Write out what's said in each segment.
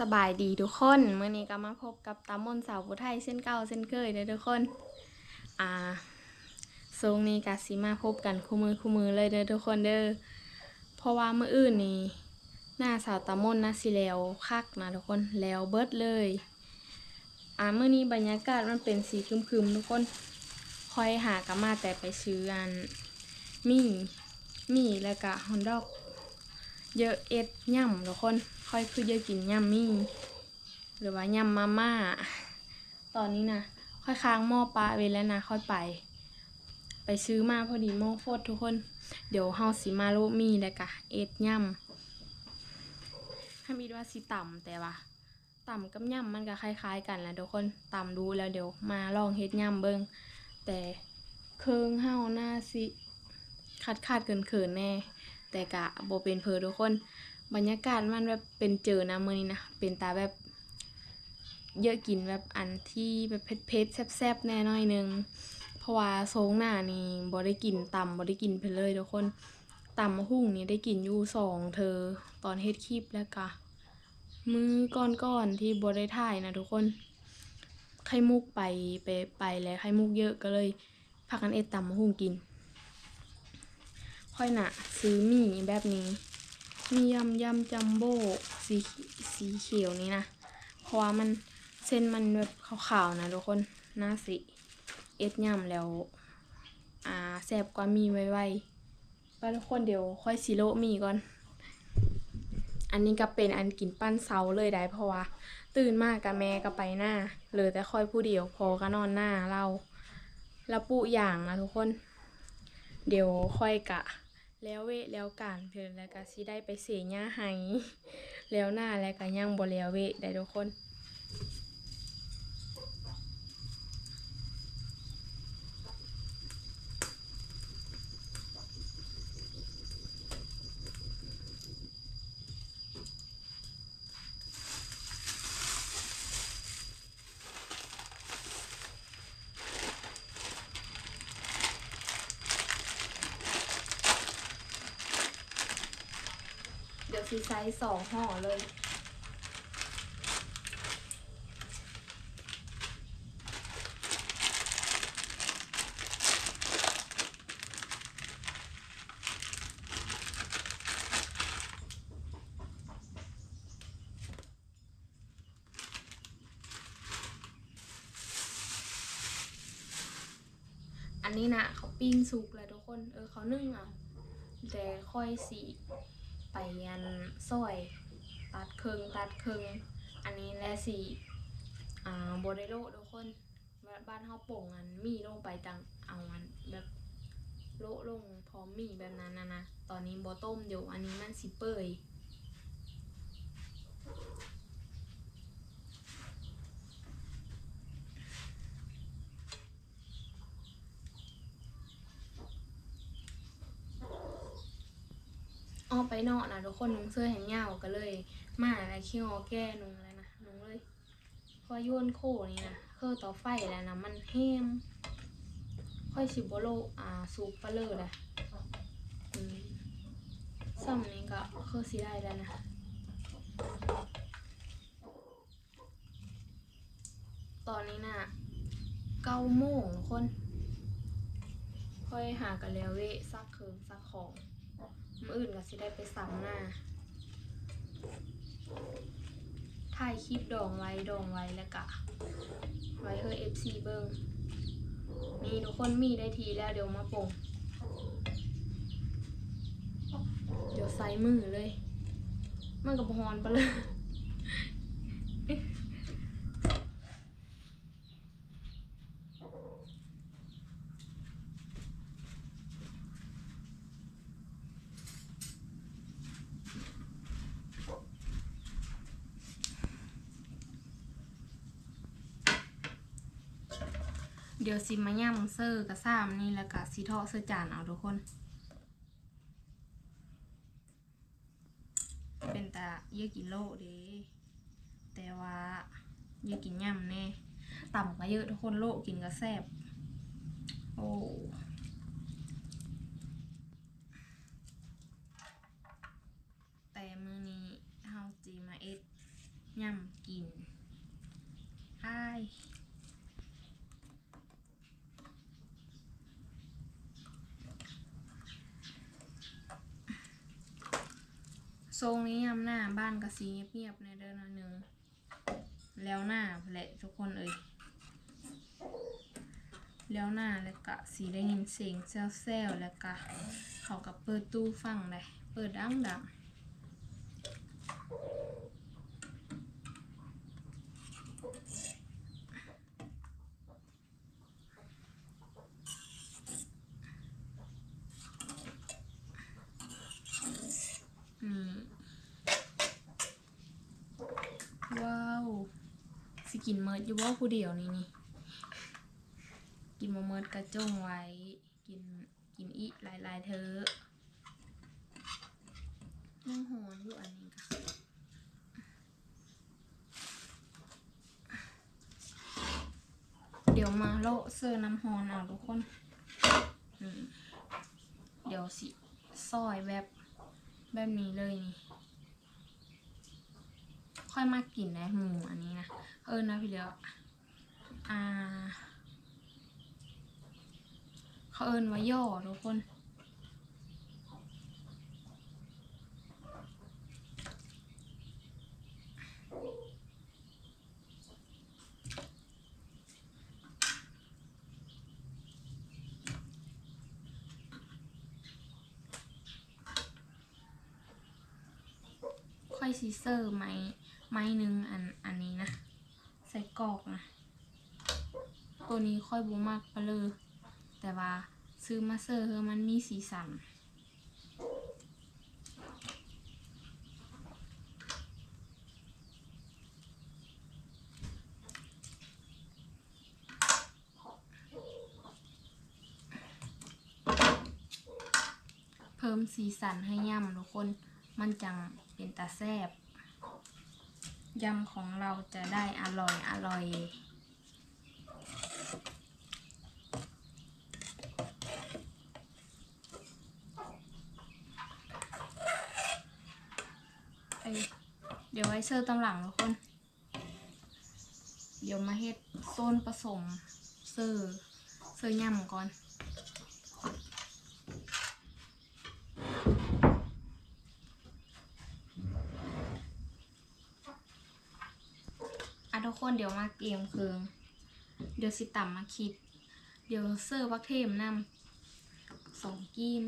สบายดีทุกคนเมื่อนี้ก็มาพบกับตามนสาวผู้ไทยเช่นเก่าเช่นเคยเด้อทุกคน อ่าทรงนี้กาสิมาพบกันคู่มือคู่มือเลยเด้อทุกคนเด้อเพราะว่าเมื่ออื่นนี้หน้าสาวตามนนะสิแล้วคักนะทุกคนแล้วเบิดเลย อ่าเมื่อนี้บรรยากาศมันเป็นสีครึมๆทุกคนคอยหากมาแต่ไปซื้ออันมี่มี่แล้วก็ฮอนดอก เยอะเอ็ดย่ำทุกคน ค่อยคือเยอะกินย่ำมี่ หรือว่าย่ำมาม่า ตอนนี้นะค่อยค้างหม้อปลาไว้แล้วนะค่อยไป ไปซื้อมาพอดีหม้อโฟดทุกคน เดี๋ยวเฮาสิมาโลมีแล้วกะเอ็ดย่ำถ้ามีว่าสิต่ำแต่ว่าต่ำกับย่ำมันก็คล้าย ๆ กันแหละทุกคนต่ำดูแล้วเดี๋ยวมาลองเฮ็ดย่ำเบิ่งแต่เคืองเฮาหน้าสิขาดขาดเกินเขินแน่ แต่กะโบเป็นเพอทุกคน บรรยากาศมันแบบเป็นเจอนะมือนี้นะ เป็นตาแบบเยอะกินแบบอันที่แบบเผ็ดๆแซ่บๆแน่น้อยนึง เพราะว่าโซงหน้านี่บ่ได้กินตำบ่ได้กินเพนเลยทุกคนตำมะฮุ่งนี่ได้กินอยู่สองเธอตอนเฮ็ดคลิปแล้วกะมือก่อนๆที่บ่ได้ถ่ายนะทุกคน ไข่มุกไปไปไปแล้วไข่มุกเยอะก็เลยพากันเอ็ดตำมะฮุ่งกิน ค่อยน่ะซื้อหมี่แบบนี้ มียำยำจัมโบ้สีสีเขียวนี้นะ เพราะว่ามันเส้นมันแบบขาวๆนะทุกคนน่าสิเอ็ดยำแล้วอ่าแซ่บกว่ามีไวๆว่าทุกคนเดี๋ยวค่อยซิโร่มีก่อน อันนี้ก็เป็นอันกินปั้นเซาเลยได้เพราะว่า ตื่นมากกับแม่ก็ไปหน้าเหลือแต่ค่อยผู้เดียวพอก็นอนหน้าเราแล้วปุอย่างนะทุกคน เดี๋ยวค่อยกะ แล้วเวะแล้วการเพิ่นแล้วก็สิได้ไปเสียหญ้าให้แล้วหน้าแล้วก็ยังบ่แล้วเวะได้ทุกคน สองห่อเลย อันนี้นะเขาปิ้งสุกแล้วทุกคน เออเขานึ่งเอาแต่ค่อยสี ไปยันซอย ตัดครึ่งตัดครึ่งอันนี้และสีอ่าโบได้โลทุกคนบ้านเฮาโป่งอันมีลงไปตังเอามันแบบโลลงพร้อมมีแบบนั้นนะนะตอนนี้โบต้มอยู่อันนี้มันสิเปื่อยออกไป นอกนะทุกคนนุ่งเสื้อแขนยาวก็เลย มาอะไรขี้งอแก้นุงอะไรนะนุงเลย พอโยนโคนี่นะเคอต่อไฟแล้วนะมันแห้มค่อยชิบโลอ่าซูปเปอร์เลยอืมซ้ำนี้ก็คือสีได้แล้วนะตอนนี้น่ะเก้าโมงคน ค่อยหากันแล้วเวซักเคิงซักของ ออื่นก็สิได้ไปซ้ำหน้าถ่ายคลิปดองไว้ดองไว้แล้วกะ ไว้เฮอเอฟซีเบิงมีทุกคนมีได้ทีแล้วเดี๋ยวมาปงเดี๋ยวใส่มือเลย มันกับฮอนไปเลย เดี๋ยวซิมาย่ำเซอร์กับซ้ำนี่แล้วก็ซีทอดเสื้อจานเอาทุกคน เป็นตาเยอะกินโลเด้แต่ว่าเยอะกินย่ำแน่ต่ำก็เยอะทุกคนโลกินก็แซ่บโอ้แต่มือนี้เฮาจีมาเอ็ดย่ ทรงนี้ยามหน้าบ้านก็ซีเงียบในเดือนหนึงแล้วหน้าแหละทุกคนเอ่ยแล้วหน้าแล้วก็สีได้ยินเสียงแซวๆแล้วก็เขากับเปิดตู้ฟังเลยเปิดดังดังๆอืมว้าวสิกินเมิดอยู่ว่า ผู้เดียวนี่นี่ กินมะเมิดกระจ้งไว้ กินกินอีหลายๆเธอนั่งหอนอยู่อันนี้ค่ะเดี๋ยวมาโลเสื้อน้ำฮอนเอาทุกคน เดี๋ยวสิซอยแบบแบบนี้เลยนี่ ค่อยมากินนะหมูอันนี้นะ เออนะพี่เลี้ยว อ่า เขาเอินว่าย่อทุกคนค่อยซีเซอร์ไม้ไม้หนึ่งอันอันนี้นะ ใส่กอกนะ ตัวนี้ค่อยบูมากไปเลย แต่ว่าซื้อมาเซอร์เฮอมันมีสีสันเพิ่มสีสันให้ย่ำทุกคน มันจังเป็นตาแซบยำของเราจะได้อร่อยอร่อย เอ้ย เซอร์ตำหลังทุกคน เดี๋ยวมาเฮ็ดโซนผสมเซอร์เซอร์ย่ำก่อนอะทุกคนเดี๋ยวมาเกมคืองเดี๋ยวสิต่ำมาคิด เดี๋ยวเซอร์วักเทมนำสองกีม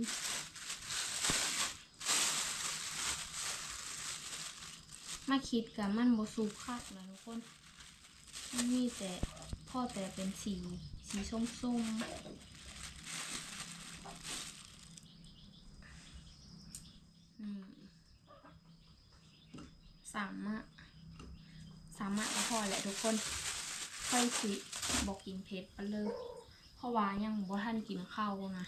มาคิดกับมันโบสูคักนะทุกคน มันมีแต่พ่อแต่เป็นสี สีส้มส้มนี่สามารถสามารถก็พอแหละทุกคน ค่อยสิบอกกินเผ็ดไปเลยเพราะว่ายังบ่ทันกินข้าวนะ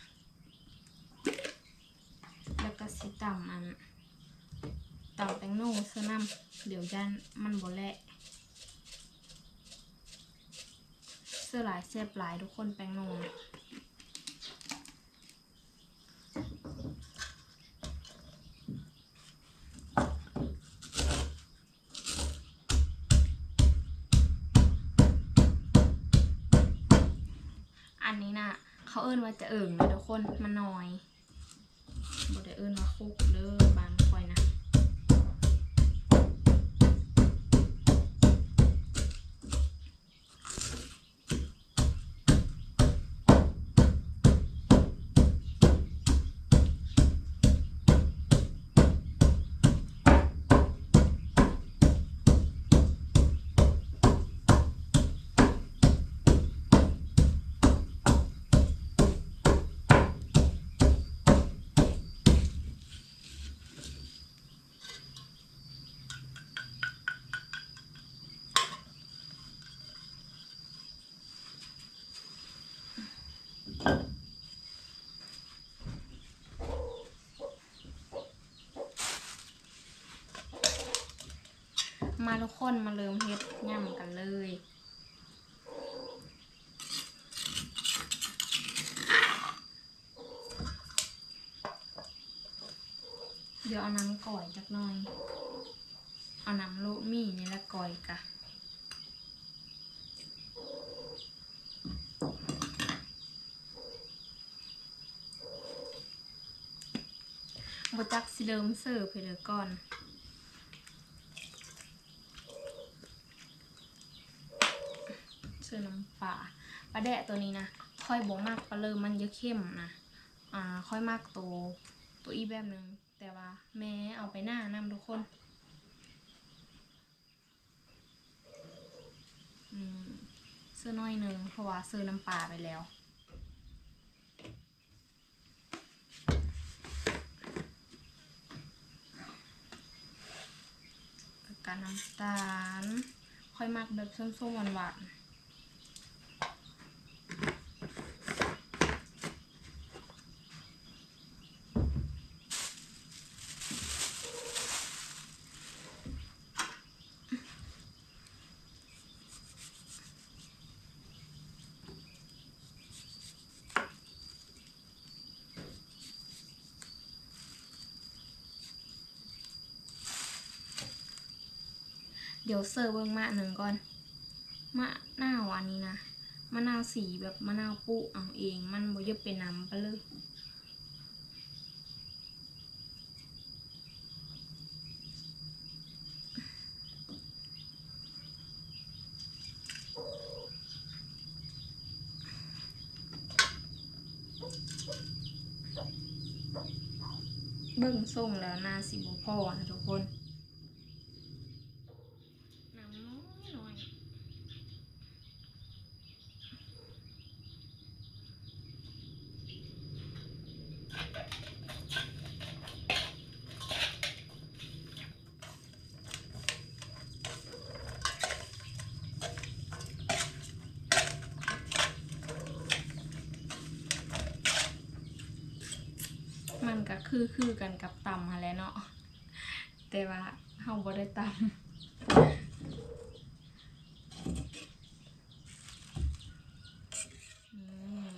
แล้วก็สิต่ำอัน ต่ำแตงโน่เสื้อน้ำเดี๋ยวยันมันบ่แหละเสื้อหลายแซ่บหลายทุกคนแตงโน่นะอันนี้น่ะเขาเอิ้นว่าจะเอิ่งนะทุกคนมันน้อยบ่ได้เอิ้นว่าคุกเด้อบาน มาทุกคนมาเริ่มเฮ็ดย่ำกันเลยเดี๋ยวเอาน้ำก่อยจักหน่อย เอาน้ำโลมี่นี่แหละก่อยกะบจักสิเริ่มเสิร์ฟไปเลยก่อน เสื้อน้ำ ปลาปลาแดะตัวนี้นะค่อยบ่มากปลาเริ่มมันเยอะเข้มนะอ่าค่อยมากตัวตัวอีแบบหนึ่งแต่ว่าแม่เอาไปหน้านำทุกคนอืมเสื้อน้อยหนึ่งเพราะว่าซื้อน้ำปลาไปแล้วกับการน้ำตาล ค่อยมักแบบส้มๆหวานๆ เดี๋ยวเสิร์เบิ่งมะหนึ่งก่อน มะนาวอันนี้นะ มะนาวสีแบบมะนาวปุเอาเอง มันบ่ยเป็นน้ำไปเลยเบิ่งส่งแล้วนาสิบ่พอนะทุกคนำน้อยน้อยมันก็คือคือกันกับตำมาแหล้วเนาะ แต่ว่าเฮาบ่ได้ตำ อืม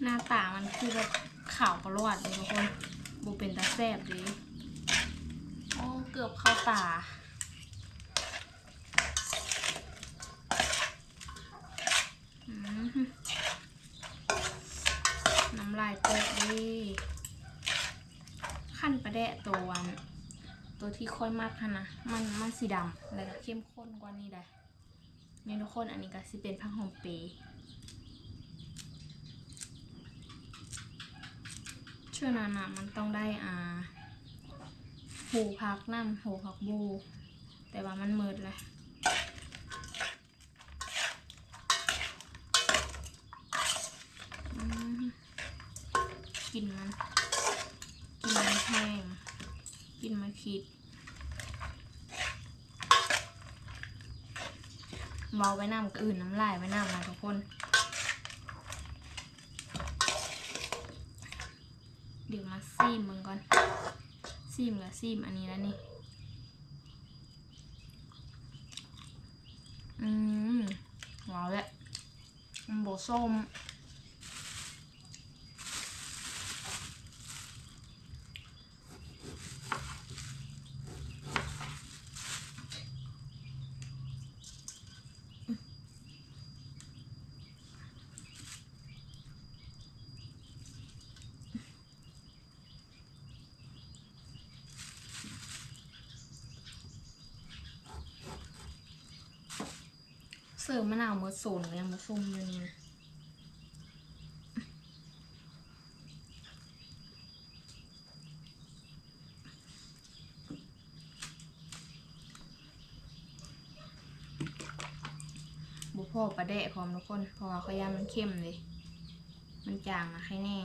หน้าตามันคือแบบขาวประหลอดเลยทุกคนบูเป็นตาแซบเลยโอ้เกือบเข้าตาน้ำลายเตะดิขั้นประแดะตัวตัวที่ค่อยมากนะมันมันสีดำแล้วก็เข้มข้นกว่านี้ได้นี่ทุกคนอันนี้ก็สิเป็นผักหอมเปย์ ช่วงนั้นอะมันต้องได้อ่าหูพักน้ำหูพักบู แต่ว่ามันมืดเลยกินมันกินมันแห้งกินมันคิดเบาไว้น้ำอื่นน้ำลายไว้น้ำนะทุกคน เดี๋ยวมา ซีมมึงก่อนซีมกับซีมอันนี้แล้วนี่อืมว้าวเลยมันโบส้ม เสิร์ฟมะนาวมือสูนก็ยังมาซุ่มอยู่นี่นะบุพ่อประแดะพร้อมทุกคน เพราะว่าเขาวยามันเข้มเลย มันจางนะใครแน่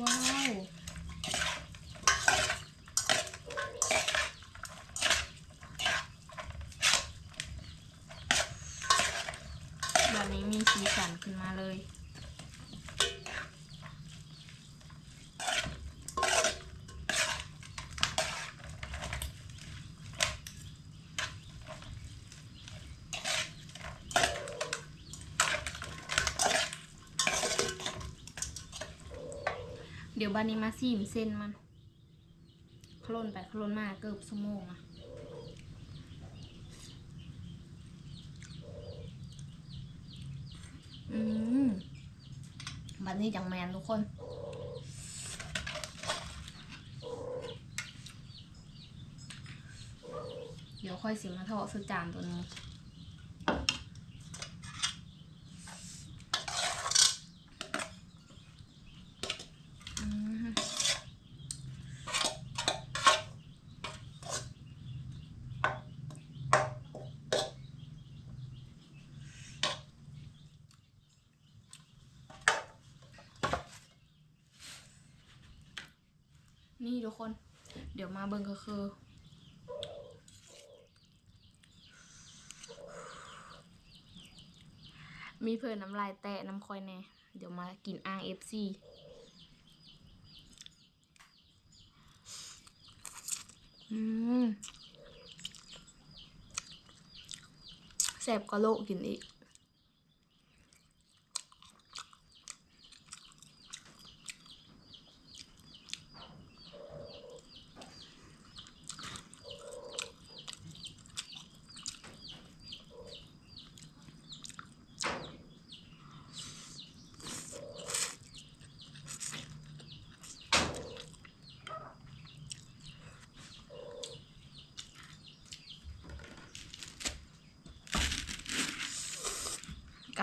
ว้าว แบบนี้มีสีสันขึ้นมาเลย อ เดี๋ยวบานนี้มาซีมเส้นมันคลนไปคลนมาเกือบชั่วโมงอะอืมบันนี้จังแมนทุกคนเดี๋ยวค่อยสิมาทอดสุจานตัวนี้ อืม นี่ทุกคน เดี๋ยวมาเบิ่งก็คือมีเพื่อนน้ำลายแตะน้ำคอยแน่ เดี๋ยวมากินอ่างเอฟซีอืมแสบก็โลกกินอีก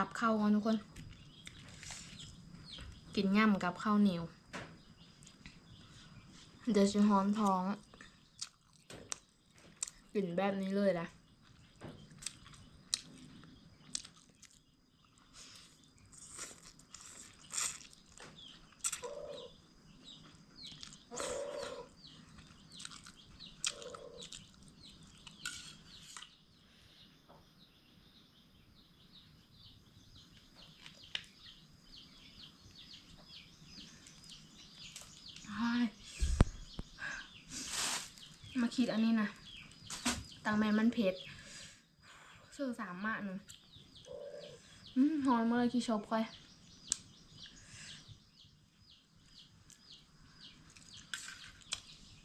กับข้าวกันทุกคน กินย่ำกับข้าวเหนียว เดี๋ยวจะหอมท้อง กลิ่นแบบนี้เลยนะอ้ายิดอันนี้นะตังแมนมันเผ็ดเสื้อสามมาหนึ่งอืมหอนมาเลยกี่ชอบค่อย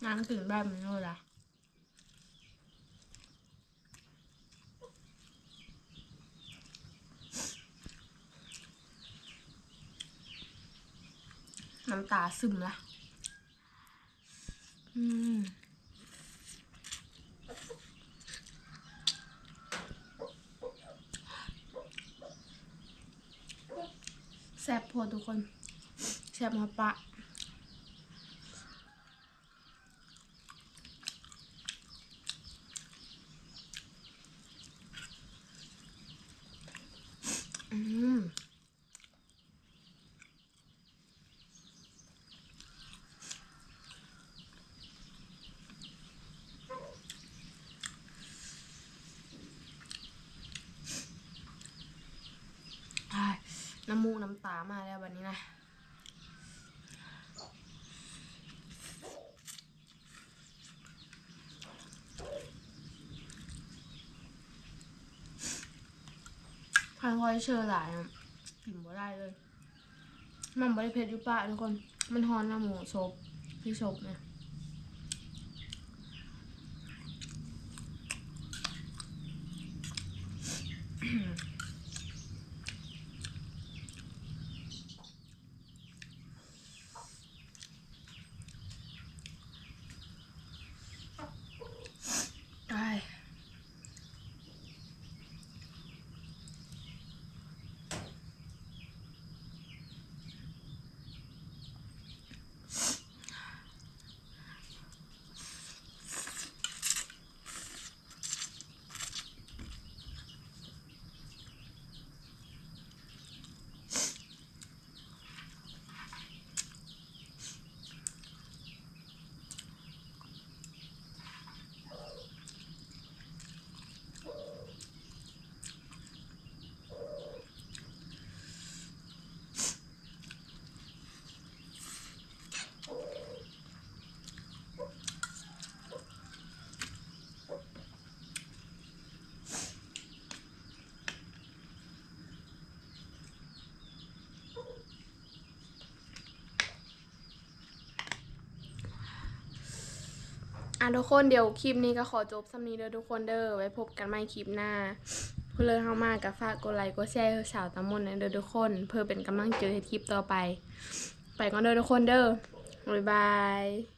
งานกลิ่นแบบนี้เลยล่ะน้ำตาซึมละอืม แซ่บพอทุกคนแซ่บมาปะ อืม อ้าย น้ำมูกน้ำตามาแล้ววันนี้นะพันคอยเชอหลายกินบ่ได้เลย มันบริเพชรอยู่ปะทุกคน มันฮอนน้ำหมูศพที่ศพเนี่ยได้ อะทุกคนเดี๋ยวคลิปนี้ก็ขอจบสำนี้เด้อทุกคนเด้อไว้พบกันใหม่คลิปหน้าเพื่อเลยเข้ามากับฝากกดไลค์กดแชร์สาวตามนนะเด้อทุกคน เพื่อเป็นกำลังใจให้คลิปต่อไป ไปก่อนเด้อทุกคนเด้อบ๊ายบาย